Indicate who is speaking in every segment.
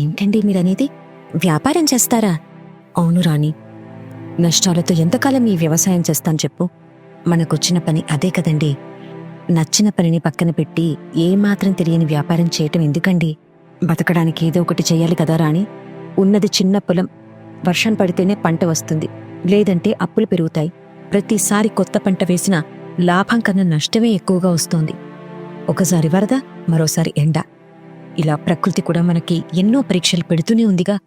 Speaker 1: ఏంటండి మీరనేది? వ్యాపారం చేస్తారా? అవును రాణి. నష్టాలతో ఎంతకాలం ఈ వ్యవసాయం చేస్తాను చెప్పు. మనకొచ్చిన పని అదే కదండి. నచ్చిన పనిని పక్కన పెట్టి ఏమాత్రం తెలియని వ్యాపారం చేయటం ఎందుకండి? బతకడానికి ఏదో ఒకటి చేయాలి కదా రాణి. ఉన్నది చిన్న పొలం. వర్షం పడితేనే పంట వస్తుంది. లేదంటే అప్పులు పెరుగుతాయి. ప్రతిసారి కొత్త పంట వేసినా లాభం కన్నా నష్టమే ఎక్కువగా వస్తోంది. ఒకసారి వరద మరోసారి ఎండ. ఇలా ప్రకృతి కూడా మనకి ఎన్నో పరీక్షలు పెడుతూనే ఉందిగా.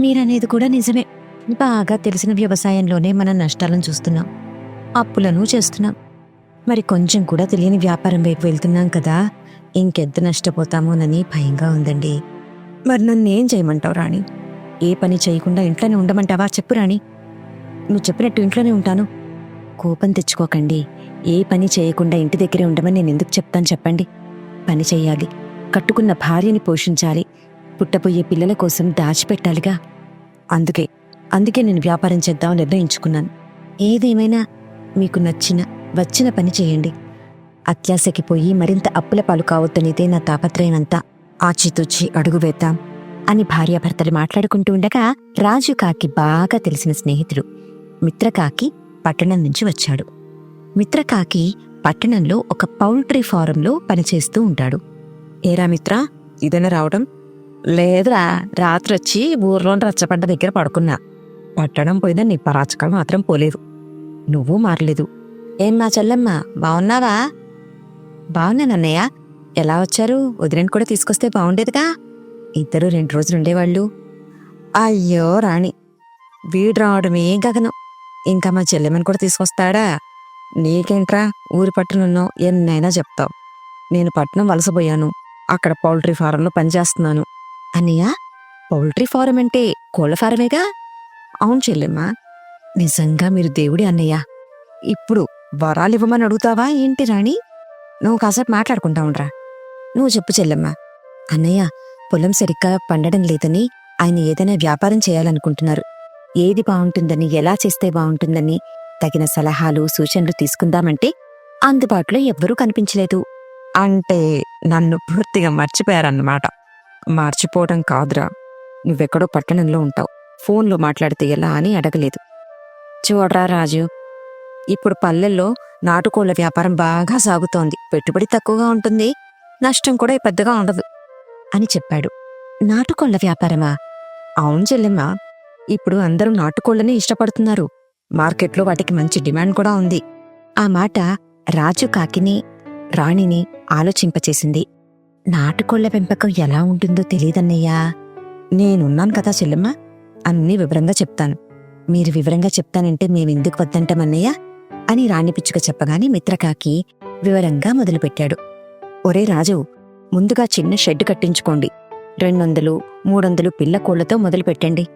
Speaker 1: మీరనేది కూడా నిజమే. బాగా తెలిసిన వ్యవసాయంలోనే మనం నష్టాలను చూస్తున్నాం. అప్పులను చేస్తున్నాం. మరి కొంచెం కూడా తెలియని వ్యాపారం వైపు వెళ్తున్నాం కదా. ఇంకెంత నష్టపోతామోనని భయంగా ఉందండి. మరి నన్ను ఏం చేయమంటావు రాణి? ఏ పని చేయకుండా ఇంట్లోనే ఉండమంటావా? చెప్పు రాణి. నువ్వు చెప్పినట్టు ఇంట్లోనే ఉంటాను. కోపం తెచ్చుకోకండి. ఏ పని చేయకుండా ఇంటి దగ్గరే ఉండమని నేను ఎందుకు చెప్తాను చెప్పండి. పని చేయాలి. కట్టుకున్న భార్యని పోషించాలి. పుట్టబోయే పిల్లల కోసం దాచిపెట్టాలిగా. అందుకే అందుకే నేను వ్యాపారం చేద్దాం నిర్ణయించుకున్నాను. ఏదేమైనా మీకు నచ్చిన వచ్చిన పని చేయండి. అత్యాశకి పోయి మరింత అప్పుల పాలు కావద్దనిదే నా తాపత్రయమంతా. ఆచితూచి అడుగు వేద్దాం అని భార్యాభర్తలు మాట్లాడుకుంటూ ఉండగా రాజు కాకి బాగా తెలిసిన స్నేహితుడు మిత్రకాకి పట్టణం నుంచి వచ్చాడు. మిత్రకాకి పట్టణంలో ఒక పౌల్ట్రీ ఫారంలో పనిచేస్తూ ఉంటాడు. ఏరా మిత్ర? ఇదైనా రావడం లేదురా రాత్రి వచ్చి ఊర్లోని రచ్చబండ దగ్గర పడుకున్నా. పట్టడం పోయినా నీ పరాచకాలు మాత్రం పోలేదు. నువ్వు మారలేదు. ఏం మా చెల్లెమ్మ బావున్నావా? బావున్నానన్నయ్య ఎలా వచ్చారు? వదిలేని కూడా తీసుకొస్తే బాగుండేదిగా ఇద్దరు రెండు రోజులు ఉండేవాళ్ళు. అయ్యో రాణి వీడు రావడమే గగనం. ఇంకా మా చెల్లెమ్మని కూడా తీసుకొస్తాడా? నీకేంట్రా? ఊరి పట్టునున్నావు ఎన్నైనా చెప్తావు. నేను పట్నం వలసపోయాను అక్కడ పౌల్ట్రీ ఫారంలో పనిచేస్తున్నాను. అన్నయ్య పౌల్ట్రీ ఫారం అంటే కోళ్ళ ఫారమేగా? అవును చెల్లెమ్మా. నిజంగా మీరు దేవుడి అన్నయ్య. ఇప్పుడు వరాలు ఇవ్వమని అడుగుతావా ఏంటి రాణి? నువ్వు కాసేపు మాట్లాడుకుంటా ఉండరా. నువ్వు చెప్పు చెల్లెమ్మా. అన్నయ్య పొలం సరిగ్గా పండడం లేదని ఆయన ఏదైనా వ్యాపారం చేయాలనుకుంటున్నారు. ఏది బాగుంటుందని ఎలా చేస్తే బాగుంటుందని తగిన సలహాలు సూచనలు తీసుకుందామంటే అందుబాటులో ఎవ్వరూ కనిపించలేదు. అంటే నన్ను పూర్తిగా మర్చిపోయారన్నమాట. మర్చిపోవడం కాదురా. నువ్వెక్కడో పట్టణంలో ఉంటావు. ఫోన్లో మాట్లాడితే ఎలా అని అడగలేదు. చూడరా రాజు ఇప్పుడు పల్లెల్లో నాటుకోళ్ళ వ్యాపారం బాగా సాగుతోంది. పెట్టుబడి తక్కువగా ఉంటుంది. నష్టం కూడా పెద్దగా ఉండదు అని చెప్పాడు. నాటుకోళ్ళ వ్యాపారమా? అవును చెల్లెమ్మ. ఇప్పుడు అందరూ నాటుకోళ్ళని ఇష్టపడుతున్నారు. మార్కెట్లో వాటికి మంచి డిమాండ్ కూడా ఉంది. ఆ మాట రాజు కాకిని రాణిని ఆలోచింపచేసింది. నాటుకోళ్ళ పెంపకం ఎలా ఉంటుందో తెలియదన్నయ్యా నేనున్నాను కదా చెల్లెమ్మ. అన్నీ వివరంగా చెప్తాను. మీరు వివరంగా చెప్తానంటే మేమెందుకు వద్దంటామన్నయ్యా? అని రాణి పిచ్చుక చెప్పగానే మిత్రకాకి వివరంగా మొదలుపెట్టాడు. ఒరే రాజు ముందుగా చిన్న షెడ్ కట్టించుకోండి. రెండొందలు మూడొందలు పిల్ల కోళ్ళతో మొదలుపెట్టండి.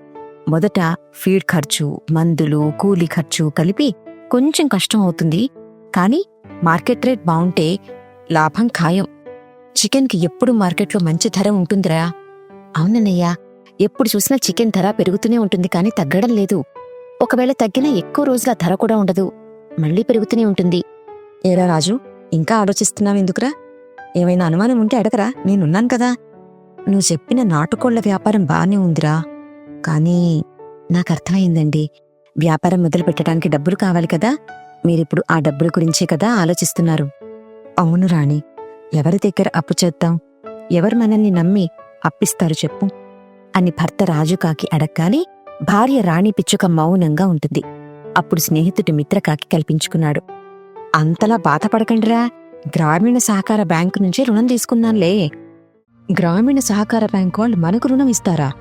Speaker 1: మొదట ఫీడ్ ఖర్చు మందులు కూలీ ఖర్చు కలిపి కొంచెం కష్టం అవుతుంది. కానీ మార్కెట్ రేట్ బాగుంటే లాభం ఖాయం. చికెన్కి ఎప్పుడు మార్కెట్లో మంచి ధర ఉంటుందిరా? అవునన్నయ్యా ఎప్పుడు చూసినా చికెన్ ధర పెరుగుతూనే ఉంటుంది కానీ తగ్గడం లేదు. ఒకవేళ తగ్గినా ఎక్కువ రోజుల ధర కూడా ఉండదు. మళ్ళీ పెరుగుతూనే ఉంటుంది. ఏరా రాజు ఇంకా ఆలోచిస్తున్నావు ఎందుకురా? ఏమైనా అనుమానం ఉంటే అడగరా నేనున్నాను కదా. నువ్వు చెప్పిన నాటుకోళ్ళ వ్యాపారం బాగానే ఉందిరా. కానీ నాకు అర్థమైందండి వ్యాపారం మొదలు పెట్టడానికి డబ్బులు కావాలి కదా. మీరిప్పుడు ఆ డబ్బుల గురించే కదా ఆలోచిస్తున్నారు? అవును రాణి. ఎవరి దగ్గర అప్పు చేద్దాం? ఎవరు మనల్ని నమ్మి అప్పిస్తారు చెప్పు? అని భర్త రాజుకాకి అడగ్గానే భార్య రాణి పిచ్చుక మౌనంగా ఉంటుంది. అప్పుడు స్నేహితుడి మిత్రకాకి కల్పించుకున్నాడు. అంతలా బాధపడకండిరా. గ్రామీణ సహకార బ్యాంకు నుంచి రుణం తీసుకున్నానులే గ్రామీణ సహకార బ్యాంకు వాళ్ళు మనకు రుణం ఇస్తారా?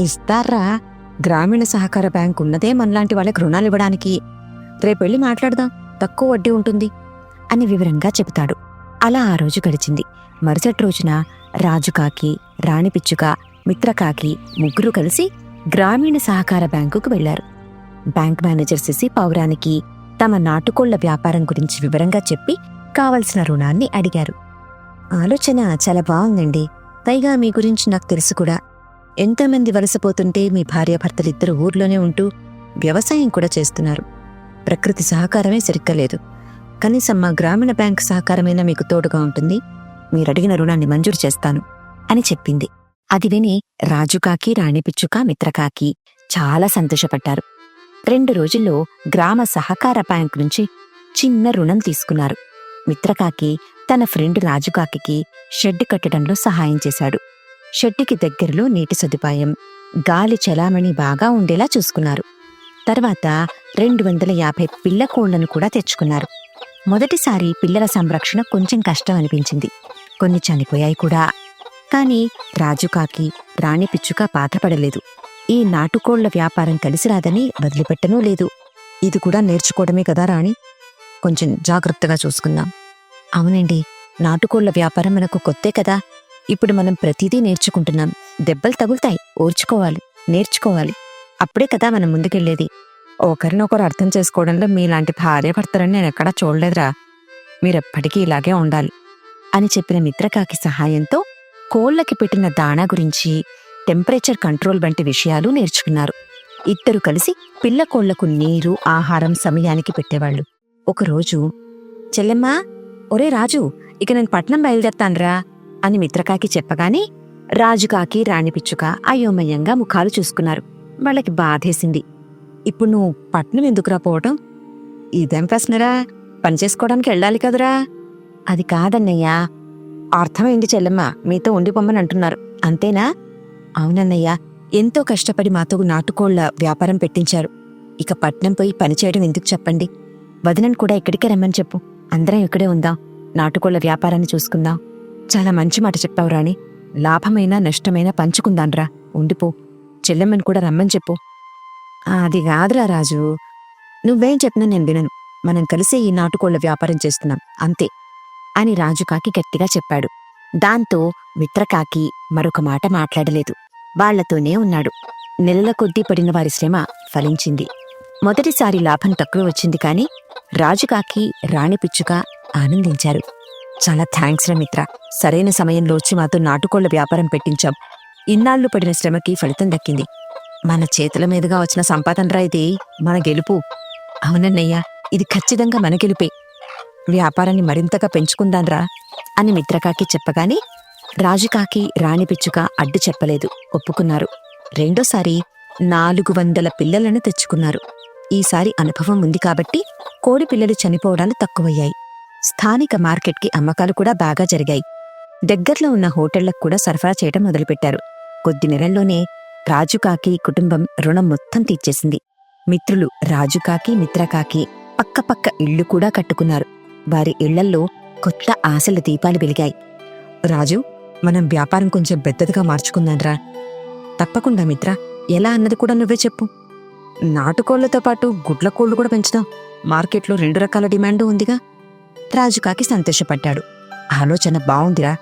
Speaker 1: ఇస్తారా? గ్రామీణ సహకార బ్యాంకు ఉన్నదే మనలాంటి వాళ్ళకి రుణాలు ఇవ్వడానికి. రేపెళ్ళి మాట్లాడదాం. తక్కువ వడ్డీ ఉంటుంది అని వివరంగా చెబుతాడు. అలా ఆ రోజు గడిచింది. మరుసటి రోజున రాజుకాకి రాణిపిచ్చుక మిత్రకాకి ముగ్గురు కలిసి గ్రామీణ సహకార బ్యాంకుకు వెళ్ళారు బ్యాంక్ మేనేజర్ శశి పౌరానికి తమ నాటుకోళ్ళ వ్యాపారం గురించి వివరంగా చెప్పి కావలసిన రుణాన్ని అడిగారు. ఆలోచన చాలా బాగుందండి. పైగా మీ గురించి నాకు తెలుసు కూడా. ఎంతోమంది వలసపోతుంటే మీ భార్యాభర్తలిద్దరు ఊర్లోనే ఉంటూ వ్యవసాయం కూడా చేస్తున్నారు. ప్రకృతి సహకారమే సరిగ్గా లేదు. కనీసం మా గ్రామీణ బ్యాంక్ సహకారమైనా మీకు తోడుగా ఉంటుంది. మీరడిగిన రుణాన్ని మంజూరు చేస్తాను అని చెప్పింది. అది విని రాజుకాకి రాణిపిచ్చుక మిత్రకాకి చాలా సంతోషపడ్డారు. రెండు రోజుల్లో గ్రామ సహకార బ్యాంక్ నుంచి చిన్న రుణం తీసుకున్నారు. మిత్రకాకి తన ఫ్రెండ్ రాజుకాకి షెడ్ కట్టడంలో సహాయం చేశాడు. షెడ్డుకి దగ్గరలో నీటి సదుపాయం గాలి చలామణి బాగా ఉండేలా చూసుకున్నారు. తర్వాత రెండు వందల యాభై పిల్ల కోళ్ళను కూడా తెచ్చుకున్నారు. మొదటిసారి పిల్లల సంరక్షణ కొంచెం కష్టం అనిపించింది. కొన్ని చనిపోయాయి కూడా. కాని రాజుకాకి రాణి పిచ్చుక బాధపడలేదు. ఈ నాటుకోళ్ళ వ్యాపారం కలిసి రాదని వదిలిపెట్టనూ లేదు. ఇది కూడా నేర్చుకోవడమే కదా రాణి? కొంచెం జాగ్రత్తగా చూసుకుందాం. అవునండి. నాటుకోళ్ళ వ్యాపారం మనకు కొత్తే కదా. ఇప్పుడు మనం ప్రతిదీ నేర్చుకుంటున్నాం. దెబ్బలు తగులుతాయి. ఓర్చుకోవాలి. నేర్చుకోవాలి. అప్పుడే కదా మనం ముందుకెళ్ళేది ఒకరినొకరు అర్థం చేసుకోవడంలో మీలాంటి భార్య భర్తలని నేను ఎక్కడా చూడలేదురా. మీరెప్పటికీ ఇలాగే ఉండాలి. అని చెప్పిన మిత్రకాకి సహాయంతో కోళ్ళకి పెట్టిన దాణా గురించి టెంపరేచర్ కంట్రోల్ వంటి విషయాలు నేర్చుకున్నారు. ఇద్దరు కలిసి పిల్ల కోళ్ళకు నీరు ఆహారం సమయానికి పెట్టేవాళ్ళు. ఒకరోజు చెల్లెమ్మా ఒరే రాజు ఇక నేను పట్నం బయలుదేరతాన్రా అని మిత్రకాకి చెప్పగానే రాజుకాకి రాణిపిచ్చుక అయోమయంగా ముఖాలు చూసుకున్నారు. వాళ్ళకి బాధేసింది. ఇప్పుడు నువ్వు పట్నం ఎందుకురా పోవటం? ఇదేం ప్రశ్నరా? పని చేసుకోవడానికి వెళ్ళాలి కదరా? అది కాదన్నయ్యా. అర్థమైంది చెల్లెమ్మ. మీతో ఉండిపోమ్మని అంటున్నారు. అంతేనా? అవునన్నయ్యా. ఎంతో కష్టపడి మాతో నాటుకోళ్ళ వ్యాపారం పెట్టించారు. ఇక పట్నం పోయి పని చేయడం ఎందుకు చెప్పండి? వదినను కూడా ఇక్కడికే రమ్మని చెప్పు. అందరం ఇక్కడే ఉందాం. నాటుకోళ్ళ వ్యాపారాన్ని చూసుకుందాం. చాలా మంచి మాట చెప్పావు రాణి. లాభమైనా నష్టమైనా పంచుకుందాన్రా ఉండిపో. చెల్లెమ్మని కూడా రమ్మని చెప్పు. అది కాదురా రాజు. నువ్వేం చెప్పినా నేను వినను. మనం కలిసే ఈ నాటుకోళ్ళ వ్యాపారం చేస్తున్నాం. అంతే. అని రాజుకాకి గట్టిగా చెప్పాడు. దాంతో మిత్రకాకి మరొక మాట మాట్లాడలేదు. వాళ్ళతోనే ఉన్నాడు. నెలల కొద్దీ పడిన వారి శ్రమ ఫలించింది. మొదటిసారి లాభం తక్కువ వచ్చింది కాని రాజుకాకి రాణిపిచ్చుక ఆనందించారు. చాలా థ్యాంక్స్ రా మిత్ర. సరైన సమయంలో వచ్చి మాతో నాటుకోళ్ళ వ్యాపారం పెట్టించాం. ఇన్నాళ్ళు పడిన శ్రమకి ఫలితం దక్కింది. మన చేతుల మీదుగా వచ్చిన సంపాదనరా ఇది? మన గెలుపు. అవునన్నయ్యా ఇది ఖచ్చితంగా మన గెలుపే. వ్యాపారాన్ని మరింతగా పెంచుకుందాన్రా అని మిత్రకాకి చెప్పగానే రాజుకాకి రాణిపిచ్చుక అడ్డు చెప్పలేదు. ఒప్పుకున్నారు. రెండోసారి నాలుగు వందల పిల్లలను తెచ్చుకున్నారు. ఈసారి అనుభవం ఉంది కాబట్టి కోడి పిల్లలు చనిపోవడాలు తక్కువయ్యాయి. స్థానిక మార్కెట్కి అమ్మకాలు కూడా బాగా జరిగాయి. దగ్గర్లో ఉన్న హోటళ్ళకు కూడా సరఫరా చేయడం మొదలుపెట్టారు. కొద్ది నెలల్లోనే రాజుకాకి కుటుంబం రుణం మొత్తం తీర్చేసింది. మిత్రులు రాజుకాకి మిత్రకాకి పక్కపక్క ఇళ్ళు కూడా కట్టుకున్నారు. వారి ఇళ్ళల్లో కొత్త ఆశల దీపాలు వెలిగాయి. రాజు మనం వ్యాపారం కొంచెం పెద్దదిగా మార్చుకుందాంరా. తప్పకుండా మిత్ర ఎలా అన్నది కూడా నువ్వే చెప్పు. నాటుకోళ్ళతో పాటు గుడ్ల కోళ్ళు కూడా పెంచుదాం. మార్కెట్లో రెండు రకాల డిమాండ్ ఉందిగా. రాజుకాకి సంతోషపడ్డాడు. ఆలోచన బావుందిరా.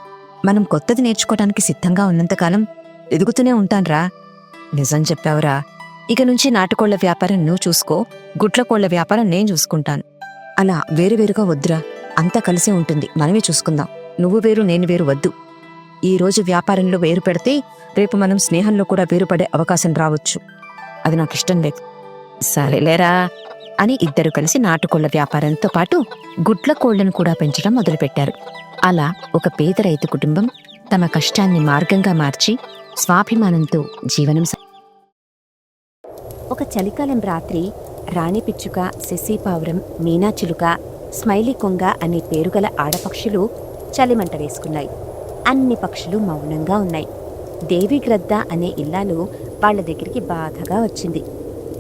Speaker 1: మనం కొత్తది నేర్చుకోవడానికి సిద్ధంగా ఉన్నంతకాలం ఎదుగుతూనే ఉంటాన్రా. నిజం చెప్పావురా. ఇక నుంచి నాటుకోళ్ళ వ్యాపారం నువ్వు చూసుకో గుట్ల కోళ్ళ వ్యాపారం నేను చూసుకుంటాను. అలా వేరువేరుగా వద్దురా. అంతా కలిసే ఉంటుంది. మనమే చూసుకుందాం. నువ్వు వేరు నేను వేరు వద్దు. ఈ రోజు వ్యాపారంలో వేరు పెడితే రేపు మనం స్నేహంలో కూడా వేరుపడే అవకాశం రావచ్చు. అది నాకు ఇష్టం లేదు. సరేలేరా అని ఇద్దరు కలిసి నాటుకోళ్ళ వ్యాపారంతో పాటు గుడ్ల కోళ్ళను కూడా పెంచడం మొదలుపెట్టారు. అలా ఒక పేద రైతు కుటుంబం తమ కష్టాన్ని మార్గంగా మార్చి స్వాభిమానంతో జీవనం సా- ఒక చలికాలం రాత్రి రాణి పిచ్చుక శశిపావురం మీనాచిలుక స్మైలీ కొంగ అనే పేరుగల ఆడపక్షులు చలిమంట వేసుకున్నాయి. అన్ని పక్షులు మౌనంగా ఉన్నాయి. దేవి గ్రద్ద అనే ఇల్లాలు వాళ్ళ దగ్గరికి బాధగా వచ్చింది.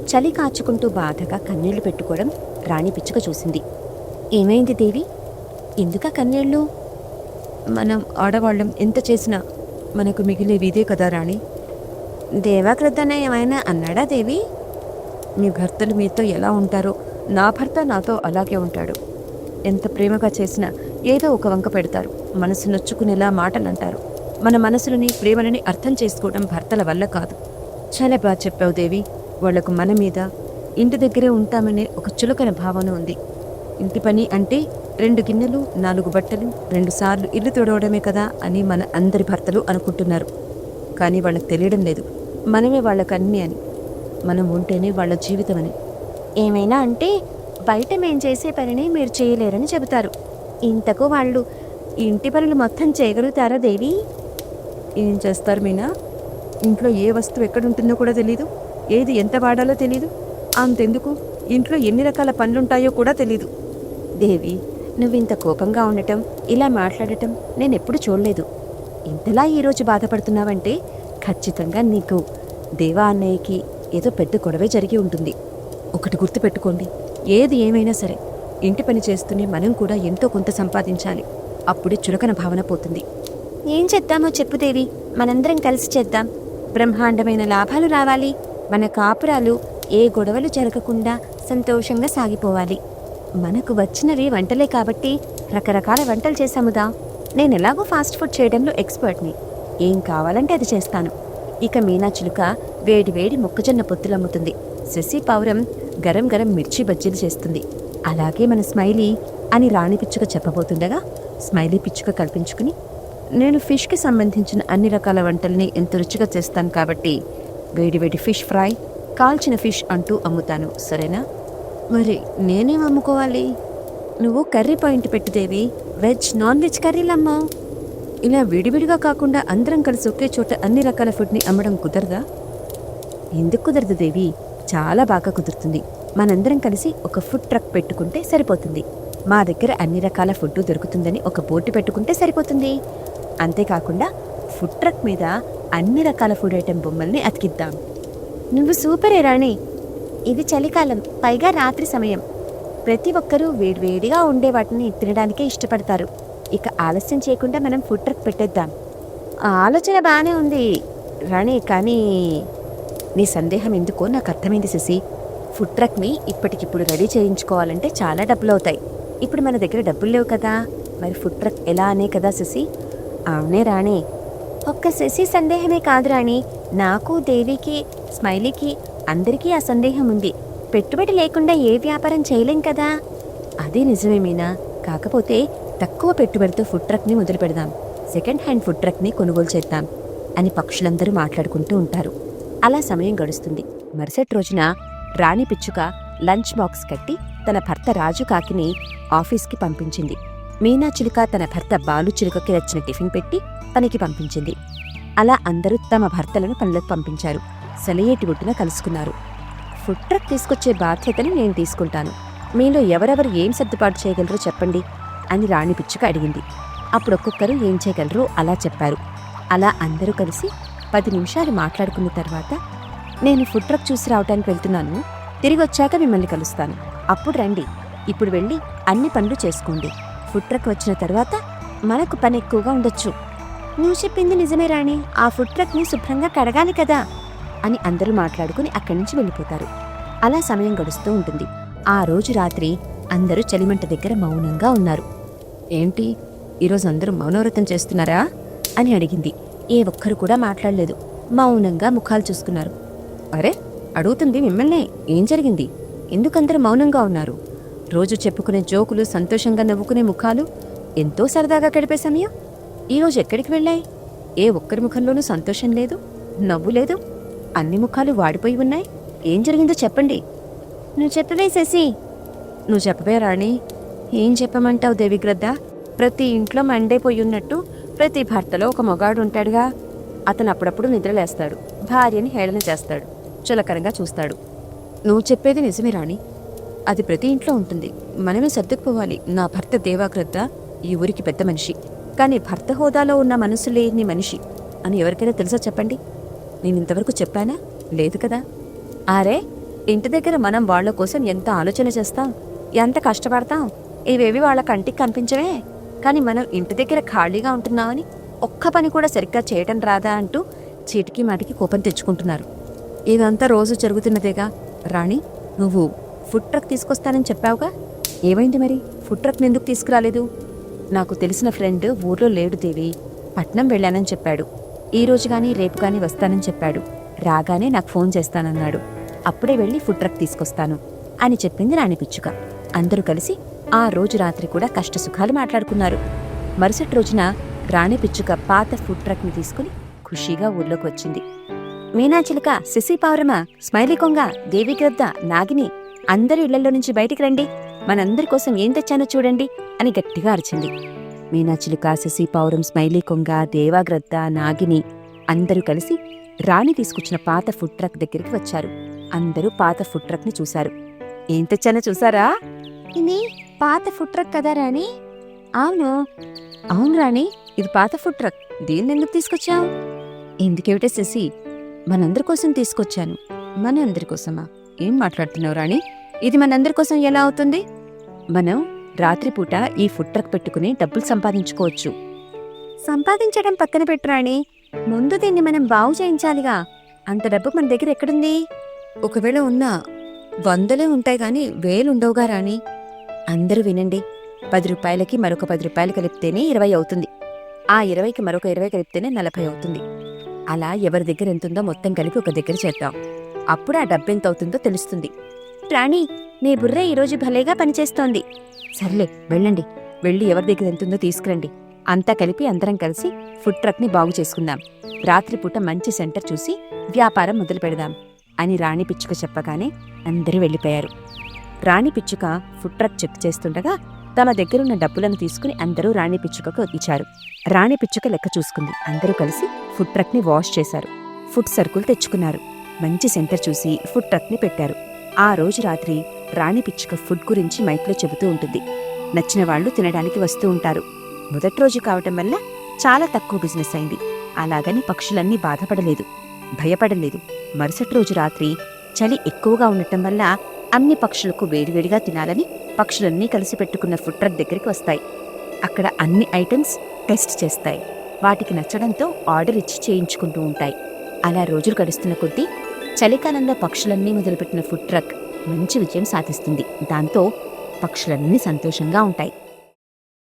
Speaker 1: చలి కాచుకుంటూ బాధగా కన్నీళ్ళు పెట్టుకోవడం రాణి పిచ్చుక చూసింది. ఏమైంది దేవి? ఎందుక కన్నీళ్ళు మనం ఆడవాళ్ళం ఎంత చేసినా మనకు మిగిలేవి ఇదే కదా రాణి? దేవాగ్రద్దన ఏమైనా అన్నాడా దేవి? మీ భర్తలు మీతో ఎలా ఉంటారో నా భర్త నాతో అలాగే ఉంటాడు. ఎంత ప్రేమగా చేసినా ఏదో ఒక వంక పెడతారు. మనసు నొచ్చుకునేలా మాటలు అంటారు మన మనసులని ప్రేమలని అర్థం చేసుకోవడం భర్తల వల్ల కాదు. చాలా బాగా చెప్పావు దేవి. వాళ్ళకు మన మీద ఇంటి దగ్గరే ఉంటామనే ఒక చులకన భావన ఉంది. ఇంటి పని అంటే రెండు గిన్నెలు నాలుగు బట్టలు రెండు సార్లు ఇల్లు తుడవడమే కదా అని మన అందరి భర్తలు అనుకుంటున్నారు. కానీ వాళ్ళకి తెలియడం లేదు. మనమే వాళ్ళకి అన్నీ అని. మనం ఉంటేనే వాళ్ళ జీవితం అని. ఏమైనా అంటే బయట మేం చేసే పనిని మీరు చేయలేరని చెబుతారు. ఇంతకు వాళ్ళు ఇంటి పనులు మొత్తం చేయగలుగుతారా దేవి?
Speaker 2: ఏం చేస్తారు మీనా? ఇంట్లో ఏ వస్తువు ఎక్కడుంటుందో కూడా తెలీదు. ఏది ఎంత వాడాలో తెలీదు. అంతెందుకు? ఇంట్లో ఎన్ని రకాల పనులుంటాయో కూడా తెలీదు. దేవి నువ్వింత కోపంగా ఉండటం ఇలా మాట్లాడటం నేనెప్పుడు చూడలేదు. ఇంతలా ఈరోజు బాధపడుతున్నావంటే ఖచ్చితంగా నీకు దేవా అన్నయ్యకి ఏదో పెద్ద గొడవే జరిగి ఉంటుంది. ఒకటి గుర్తుపెట్టుకోండి ఏది ఏమైనా సరే ఇంటి పని చేస్తూనే మనం కూడా ఎంతో కొంత సంపాదించాలి. అప్పుడే చులకన భావన పోతుంది.
Speaker 1: ఏం చేద్దామో చెప్పు దేవి మనందరం కలిసి చేద్దాం. బ్రహ్మాండమైన లాభాలు రావాలి మన కాపురాలు ఏ గొడవలు జరగకుండా సంతోషంగా సాగిపోవాలి. మనకు వచ్చినవి వంటలే కాబట్టి రకరకాల వంటలు చేశాముదా నేను ఎలాగో ఫాస్ట్ ఫుడ్ చేయడంలో ఎక్స్పర్ట్ని. ఏం కావాలంటే అది చేస్తాను. ఇక మీనా చిలుక వేడి వేడి మొక్కజొన్న పొత్తులమ్ముతుంది. శశి పౌరం గరం గరం మిర్చి బజ్జీలు చేస్తుంది. అలాగే మన స్మైలీ అని రాణి పిచ్చుక చెప్పబోతుండగా స్మైలీ పిచ్చుక కల్పించుకుని నేను ఫిష్కి సంబంధించిన అన్ని రకాల వంటల్ని ఎంత రుచిగా చేస్తాను కాబట్టి వేడి వేడి ఫిష్ ఫ్రై కాల్చిన ఫిష్ అంటూ అమ్ముతాను. సరేనా? మరి నేనేం అమ్ముకోవాలి? నువ్వు కర్రీ పాయింట్ పెట్టుదేవి వెజ్ నాన్ వెజ్ కర్రీలమ్మా. ఇలా విడివిడిగా కాకుండా అందరం కలిసి ఒకే చోట అన్ని రకాల ఫుడ్ని అమ్మడం కుదరదా? ఎందుకు కుదరదు దేవి? చాలా బాగా కుదురుతుంది. మనందరం కలిసి ఒక ఫుడ్ ట్రక్ పెట్టుకుంటే సరిపోతుంది. మా దగ్గర అన్ని రకాల ఫుడ్ దొరుకుతుందని ఒక బోర్డు పెట్టుకుంటే సరిపోతుంది. అంతేకాకుండా ఫుడ్ ట్రక్ మీద అన్ని రకాల ఫుడ్ ఐటెం బొమ్మల్ని అతికిద్దాం. నువ్వు సూపరే రాణి. ఇది చలికాలం పైగా రాత్రి సమయం. ప్రతి ఒక్కరూ వేడివేడిగా ఉండే వాటిని తినడానికే ఇష్టపడతారు. ఇక ఆలస్యం చేయకుండా మనం ఫుడ్ ట్రక్ పెట్టేద్దాం. ఆ ఆలోచన బాగానే ఉంది. రాణి కానీ నీ సందేహం ఎందుకో నాకు అర్థమైంది శశి. ఫుడ్ ట్రక్ని ఇప్పటికిప్పుడు రెడీ చేయించుకోవాలంటే చాలా డబ్బులు అవుతాయి ఇప్పుడు మన దగ్గర డబ్బులు లేవు కదా. మరి ఫుడ్ ట్రక్ ఎలా అనే కదా శశి? అవునే రాణి. ఒక్క శశి సందేహమే కాదు రాణి. నాకు దేవికి స్మైలీకి అందరికీ ఆ సందేహం ఉంది. పెట్టుబడి లేకుండా ఏ వ్యాపారం చేయలేం కదా? అదే నిజమే మీనా. కాకపోతే తక్కువ పెట్టుబడితో ఫుడ్ ట్రక్ని మొదలు పెడదాం. సెకండ్ హ్యాండ్ ఫుడ్ ట్రక్ని కొనుగోలు చేద్దాం అని పక్షులందరూ మాట్లాడుకుంటూ ఉంటారు. అలా సమయం గడుస్తుంది. మరుసటి రోజున రాణి పిచ్చుక లంచ్ బాక్స్ కట్టి తన భర్త రాజు కాకిని ఆఫీస్కి పంపించింది. మీనా చిలుక తన భర్త బాలు చిలుకకి నచ్చిన టిఫిన్ పెట్టి పనికి పంపించింది. అలా అందరూ తమ భర్తలను పనులకు పంపించారు. సెలయేటి ఒడ్డున కలుసుకున్నారు. ఫుడ్ ట్రక్ తీసుకొచ్చే బాధ్యతని నేను తీసుకుంటాను. మీలో ఎవరెవరు ఏం సర్దుబాటు చేయగలరో చెప్పండి అని రాణి పిచ్చుక అడిగింది. అప్పుడు ఒక్కొక్కరు ఏం చేయగలరో అలా చెప్పారు. అలా అందరూ కలిసి పది నిమిషాలు మాట్లాడుకున్న తర్వాత నేను ఫుడ్ ట్రక్ చూసి రావడానికి వెళ్తున్నాను. తిరిగి వచ్చాక మిమ్మల్ని కలుస్తాను. అప్పుడు రండి. ఇప్పుడు వెళ్ళి అన్ని పనులు చేసుకోండి. ఫుడ్ ట్రక్ వచ్చిన తర్వాత మనకు పని ఎక్కువగా ఉండొచ్చు. నువ్వు చెప్పింది నిజమే రాణి. ఆ ఫుడ్ ట్రక్ని శుభ్రంగా కడగాలి కదా. అని అందరూ మాట్లాడుకుని అక్కడి నుంచి వెళ్ళిపోతారు. అలా సమయం గడుస్తూ ఉంటుంది. ఆ రోజు రాత్రి అందరూ చలిమంట దగ్గర మౌనంగా ఉన్నారు. ఏంటి? ఈరోజు అందరూ మౌనవ్రతం చేస్తున్నారా? అని అడిగింది. ఏ ఒక్కరు కూడా మాట్లాడలేదు. మౌనంగా ముఖాలు చూసుకున్నారు. అరే అడుగుతుంది మిమ్మల్నే. ఏం జరిగింది? ఎందుకందరూ మౌనంగా ఉన్నారు? రోజు చెప్పుకునే జోకులు సంతోషంగా నవ్వుకునే ముఖాలు ఎంతో సరదాగా గడిపే సమయం. ఈరోజు ఎక్కడికి వెళ్ళాయి? ఏ ఒక్కరి ముఖంలోనూ సంతోషం లేదు నవ్వు లేదు. అన్ని ముఖాలు వాడిపోయి ఉన్నాయి. ఏం జరిగిందో చెప్పండి. నువ్వు చెప్పవే శశి. నువ్వు చెప్పవే రాణి. ఏం చెప్పమంటావు దేవిగ్రద్ద? ప్రతి ఇంట్లో మండైపోయి ఉన్నట్టు ప్రతి భర్తలో ఒక మొగాడు ఉంటాడుగా. అతను అప్పుడప్పుడు నిద్రలేస్తాడు. భార్యని హేళన చేస్తాడు. చులకరంగా చూస్తాడు. నువ్వు చెప్పేది నిజమే రాణి. అది ప్రతి ఇంట్లో ఉంటుంది. మనమే సర్దుకుపోవాలి. నా భర్త దేవాగ్రద్ద ఈ ఊరికి పెద్ద మనిషి. కానీ భర్త హోదాలో ఉన్న మనసు లేని మనిషి అని ఎవరికైనా తెలుసా చెప్పండి? నేను ఇంతవరకు చెప్పానా? లేదు కదా. అరే ఇంటి దగ్గర మనం వాళ్ళ కోసం ఎంత ఆలోచన చేస్తాం? ఎంత కష్టపడతాం? ఇవేవి వాళ్ళ కంటికి కనిపించవే. కానీ మనం ఇంటి దగ్గర ఖాళీగా ఉంటున్నామని ఒక్క పని కూడా సరిగ్గా చేయటం రాదా అంటూ చీటికి మాటికి కోపం తెచ్చుకుంటున్నారు. ఇదంతా రోజు జరుగుతున్నదేగా. రాణి నువ్వు ఫుడ్ ట్రక్ తీసుకొస్తానని చెప్పావుగా? ఏమైంది మరి? ఫుడ్ ట్రక్ ఎందుకు తీసుకురాలేదు? నాకు తెలిసిన ఫ్రెండ్ ఊర్లో లేడు దేవి. పట్నం వెళ్ళానని చెప్పాడు. ఈ కానీ రేపు కానీ వస్తానని చెప్పాడు. రాగానే నాకు ఫోన్ చేస్తానన్నాడు. అప్పుడే వెళ్ళి ఫుడ్ ట్రక్ తీసుకొస్తాను అని చెప్పింది రాణి పిచ్చుక. అందరూ కలిసి ఆ రోజు రాత్రి కూడా కష్టసుఖాలు మాట్లాడుకున్నారు. మరుసటి రోజున రాణి పిచ్చుక పాత ఫుడ్ ట్రక్ని తీసుకుని ఖుషీగా ఊర్లోకి వచ్చింది. మీనాచిలుక శిశి పౌరమ స్మైలీ కొంగ దేవిగ్రద్ద నాగిని అందరి ఇళ్ళలో నుంచి బయటికి రండి. మనందరి కోసం ఏం తెచ్చానో చూడండి అని గట్టిగా అరిచింది. మీనాచిలుక శశి పౌరం స్మైలీ కొంగ దేవాగ్రద్ద నాగిని అందరూ కలిసి రాణి తీసుకొచ్చిన పాత ఫుడ్ ట్రక్ దగ్గరికి వచ్చారు. అందరూ పాత ఫుడ్ ట్రక్ని చూశారు. ఏం తెచ్చానో చూసారా? ఇది పాత ఫుడ్ ట్రక్ కదా రాణి? అవును. అవును రాణి ఇది పాత ఫుడ్ ట్రక్. దీన్ని ఎందుకు తీసుకొచ్చావు? ఎందుకేమిటే శశి మనందరి కోసం తీసుకొచ్చాను. మన అందరి కోసమా? ఏం మాట్లాడుతున్నావు రాణి? ఇది మనందరి కోసం ఎలా అవుతుంది? మనం రాత్రిపూట ఈ ఫుడ్ ట్రక్ పెట్టుకుని డబ్బులు సంపాదించుకోవచ్చు. సంపాదించడం పక్కన పెట్టు రాణి. ముందు దీన్ని మనం బాగు చేయించాలిగా. అంత డబ్బు మన దగ్గర ఎక్కడుంది? ఒకవేళ ఉన్నా వందలే ఉంటాయి గాని వేలుండవుగా రాణి. అందరూ వినండి. పది రూపాయలకి మరొక పది రూపాయలు కలిపితేనే ఇరవై అవుతుంది. ఆ ఇరవైకి మరొక ఇరవై కలిపితేనే నలభై అవుతుంది. అలా ఎవరి దగ్గర ఎంతుందో మొత్తం కలిపి ఒక దగ్గర చేద్దాం. అప్పుడు ఆ డబ్బెంత అవుతుందో తెలుస్తుంది. రాణి నీ బుర్ర ఈరోజు భలేగా పనిచేస్తోంది. సర్లే వెళ్ళండి. వెళ్ళి ఎవరి దగ్గర ఎంతుందో తీసుకురండి. అంతా కలిపి అందరం కలిసి ఫుడ్ ట్రక్ని బాగు చేసుకుందాం. రాత్రిపూట మంచి సెంటర్ చూసి వ్యాపారం మొదలు పెడదాం అని రాణి పిచ్చుక చెప్పగానే అందరూ వెళ్ళిపోయారు. రాణి పిచ్చుక ఫుడ్ ట్రక్ చెక్ చేస్తుండగా తమ దగ్గరున్న డబ్బులను తీసుకుని అందరూ రాణి పిచ్చుకకు ఇచ్చారు. రాణి పిచ్చుక లెక్క చూసుకుంది. అందరూ కలిసి ఫుడ్ ట్రక్ని వాష్ చేశారు. ఫుడ్ సరుకులు తెచ్చుకున్నారు. మంచి సెంటర్ చూసి ఫుడ్ ట్రక్ని పెట్టారు. ఆ రోజు రాత్రి రాణి పిచ్చుక ఫుడ్ గురించి మైక్లో చెబుతూ ఉంటుంది. నచ్చిన వాళ్ళు తినడానికి వస్తూ ఉంటారు. మొదటి రోజు కావటం వల్ల చాలా తక్కువ బిజినెస్ అయింది. అలాగని పక్షులన్నీ బాధపడలేదు. భయపడలేదు. మరుసటి రోజు రాత్రి చలి ఎక్కువగా ఉండటం వల్ల అన్ని పక్షులకు వేడివేడిగా తినాలని పక్షులన్నీ కలిసి పెట్టుకున్న ఫుడ్ ట్రక్ దగ్గరికి వస్తాయి. అక్కడ అన్ని ఐటమ్స్ టెస్ట్ చేస్తాయి. వాటికి నచ్చడంతో ఆర్డర్ ఇచ్చి చేయించుకుంటూ ఉంటాయి. అలా రోజులు గడుస్తున్న కొద్దీ చలికాలంలో పక్షులన్నీ మొదలుపెట్టిన ఫుడ్ ట్రక్ మంచి విజయం సాధిస్తుంది. దాంతో పక్షులన్నీ సంతోషంగా ఉంటాయి.